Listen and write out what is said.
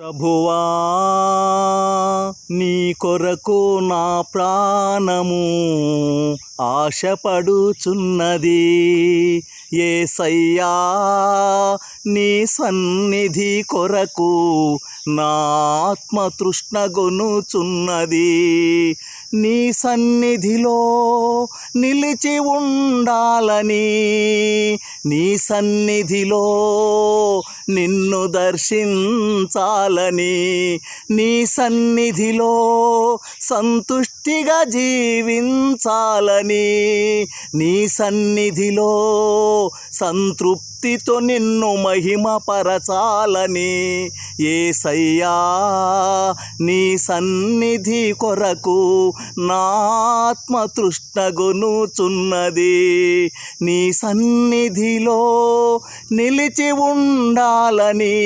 ప్రభువా నీ కొరకు నా ప్రాణము ఆశపడుచున్నది. ఏసయ్యా నీ సన్నిధి కొరకు నా ఆత్మ తృష్ణగొనుచున్నది నీ సన్నిధిలో నిలిచి ఉండాలని. నీ సన్నిధిలో నిన్ను దర్శించాలని. నీ సన్నిధిలో సంతుష్టిగా జీవించాలని. నీ సన్నిధిలో సంతృప్తితో నిన్ను మహిమపరచాలని. ఏసయ్యా నీ సన్నిధి కొరకు నా ఆత్మ తృష్ణగొనుచున్నది నీ సన్నిధిలో నిలిచి ఉండాలని